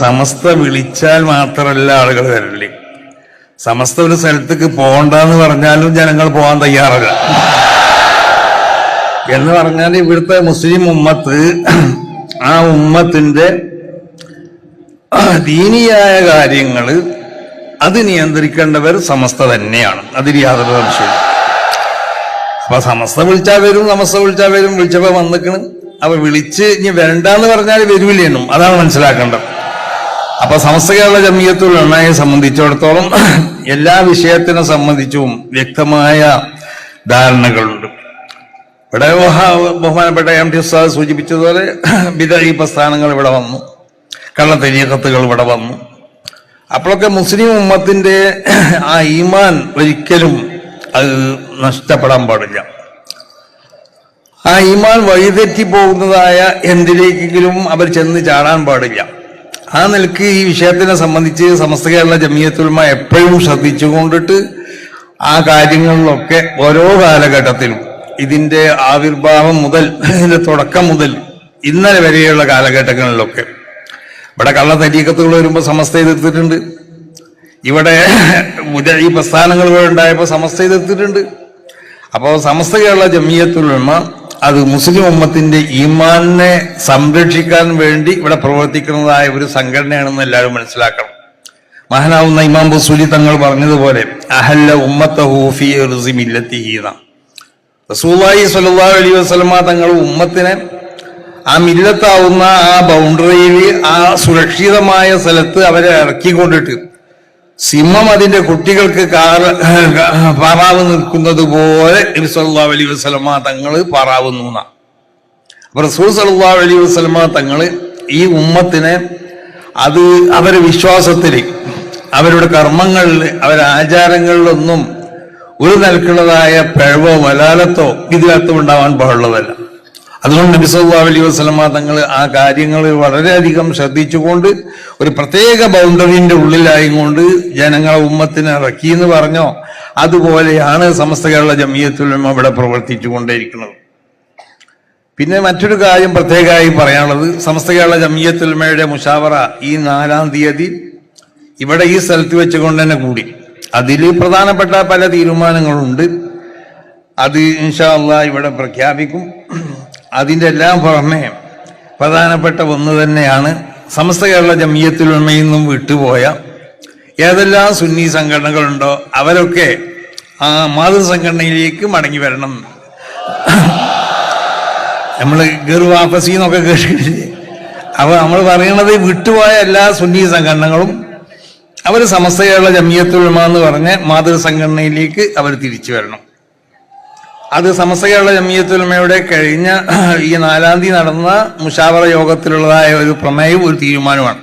സമസ്ത വിളിച്ചാൽ മാത്രമല്ല ആളുകൾ വരല്ലേ സമസ്ത ഒരു സ്ഥലത്തേക്ക് പോകണ്ടെന്ന് പറഞ്ഞാലും ജനങ്ങൾ പോകാൻ തയ്യാറല്ല. എന്ന് പറഞ്ഞാൽ ഇവിടുത്തെ മുസ്ലിം ഉമ്മത്ത് ആ ഉമ്മത്തിന്റെ ദീനിയായ കാര്യങ്ങൾ അത് നിയന്ത്രിക്കേണ്ടവർ സമസ്ത തന്നെയാണ്. അതിൽ യാതൊരു സംശയം അപ്പൊ സമസ്ത വിളിച്ചാൽ വരും സമസ്ത വിളിച്ചാൽ വരും വിളിച്ചപ്പോ വന്നിക്കണ്. അപ്പൊ വിളിച്ച് ഇനി വരണ്ടെന്ന് പറഞ്ഞാൽ വരൂലേന്നും അതാണ് മനസ്സിലാക്കേണ്ടത്. അപ്പൊ സമസ്ത കേരള ജമീയത്തുൽ എണ്ണയെ സംബന്ധിച്ചിടത്തോളം എല്ലാ വിഷയത്തിനെ സംബന്ധിച്ചും വ്യക്തമായ ധാരണകളുണ്ട്. ഇവിടെ ബഹ- ബഹുമാനപ്പെട്ട എം ടി ഉസ്താദ് സൂചിപ്പിച്ചതുപോലെ വിദഹി പ്രസ്ഥാനങ്ങൾ ഇവിടെ വന്നു. കള്ളത്തരീക്കത്തുകൾ ഇവിടെ വന്നു. അപ്പോഴൊക്കെ മുസ്ലിം ഉമ്മത്തിന്റെ ആ ഈമാൻ ഒരിക്കലും അത് നഷ്ടപ്പെടാൻ പാടില്ല. ആ ഈമാൻ വഴിതെറ്റി പോകുന്നതായ എന്തിലേക്കെങ്കിലും അവർ ചെന്ന് ചാടാൻ പാടില്ല. ആ നിലയ്ക്ക് ഈ വിഷയത്തിനെ സംബന്ധിച്ച് സമസ്ത കേരള ജമിയത്തുൽമ എപ്പോഴും ശ്രദ്ധിച്ചുകൊണ്ടിട്ട് ആ കാര്യങ്ങളിലൊക്കെ ഓരോ കാലഘട്ടത്തിലും ഇതിന്റെ ആവിർഭാവം മുതൽ ഇതിന്റെ തുടക്കം മുതൽ ഇന്നലെ വരെയുള്ള കാലഘട്ടങ്ങളിലൊക്കെ. ഇവിടെ കള്ള തരീക്കത്തുകൾ വരുമ്പോൾ സമസ്ത എതിർത്തിട്ടുണ്ട്. ഇവിടെ ഈ പ്രസ്ഥാനങ്ങൾ ഉണ്ടായപ്പോൾ സമസ്ത എതിർത്തിട്ടുണ്ട്. അപ്പോൾ സമസ്ത കേരള ജമിയത്തുലമ അത് മുസ്ലിം ഉമ്മത്തിന്റെ ഈമാനെ സംരക്ഷിക്കാൻ വേണ്ടി ഇവിടെ പ്രവർത്തിക്കുന്നതായ ഒരു സംഘടനയാണെന്ന് എല്ലാവരും മനസ്സിലാക്കണം. മഹാനാവുന്ന ഇമാം ബസൂലി തങ്ങൾ പറഞ്ഞതുപോലെ അഹല്ല ഉമ്മത്തഹു റസൂലായി ഇർസി അലി വസ്ലമ തങ്ങൾ ഉമ്മത്തിനെ ആ മില്ലത്താവുന്ന ആ ബൗണ്ടറിയിൽ ആ സുരക്ഷിതമായ സ്ഥലത്ത് അവരെ ഇറക്കിക്കൊണ്ടിട്ട് സിംഹം അതിന്റെ കുട്ടികൾക്ക് പാറാവ് നിൽക്കുന്നത് പോലെ നബി സല്ലല്ലാഹു അലൈഹി വസല്ലമ തങ്ങൾ പാറാവുന്നു റസൂൽ സല്ലല്ലാഹു അലൈഹി വസല്ലമ തങ്ങൾ ഈ ഉമ്മത്തിനെ അത് അവരെ വിശ്വാസത്തിൽ അവരുടെ കർമ്മങ്ങളിൽ അവരുടെ ആചാരങ്ങളിലൊന്നും ഒരു നിലക്കുള്ളതായ പിഴവോ മലാലത്തോ ഇതിനകത്തും ഉണ്ടാവാൻ പാടുള്ളതല്ല. അതുകൊണ്ട് നബി സല്ലാ അലൈഹി വസല്ലമ തങ്ങൾ ആ കാര്യങ്ങൾ വളരെയധികം ശ്രദ്ധിച്ചുകൊണ്ട് ഒരു പ്രത്യേക ബൗണ്ടറിന്റെ ഉള്ളിലായിക്കൊണ്ട് ജനങ്ങളെ ഉമ്മത്തിന് ഇറക്കി എന്ന് പറഞ്ഞോ അതുപോലെയാണ് സമസ്ത കേരള ജമിയത്തുലമ ഇവിടെ പ്രവർത്തിച്ചു കൊണ്ടേയിരിക്കുന്നത് പിന്നെ മറ്റൊരു കാര്യം പ്രത്യേകമായി പറയാനുള്ളത് സമസ്ത കേരള ജമീയത്തുലമയുടെ മുഷാവറ ഈ നാലാം തീയതി ഇവിടെ ഈ സ്ഥലത്ത് വെച്ചുകൊണ്ട് തന്നെ കൂടി. അതിൽ പ്രധാനപ്പെട്ട പല തീരുമാനങ്ങളുണ്ട്. അത് ഇൻഷാ ഇവിടെ പ്രഖ്യാപിക്കും. അതിന്റെ എല്ലാം പുറമെ പ്രധാനപ്പെട്ട ഒന്ന് തന്നെയാണ് സമസ്ത കേരള ജമിയത്തുൽമയിൽ നിന്നും വിട്ടുപോയ ഏതെല്ലാം സുന്നി സംഘടനകളുണ്ടോ അവരൊക്കെ ആ മാതൃസംഘടനയിലേക്ക് മടങ്ങി വരണം. നമ്മൾ ഗർവാഫസി എന്നൊക്കെ കേട്ടിട്ടില്ലേ? അപ്പൊ നമ്മൾ പറയണത് വിട്ടുപോയ എല്ലാ സുന്നി സംഘടനകളും അവർ സമസ്ത കേരള ജമിയത്തുൽമ എന്ന് പറഞ്ഞ് മാതൃസംഘടനയിലേക്ക് അവർ തിരിച്ചു വരണം. അത് സമസ്തകേരള കേരള ജമിയത്തുൽമയുടെ കഴിഞ്ഞ ഈ നാലാം തീയതി നടന്ന മുഷാവറ യോഗത്തിലുള്ളതായ ഒരു പ്രമേയവും ഒരു തീരുമാനമാണ്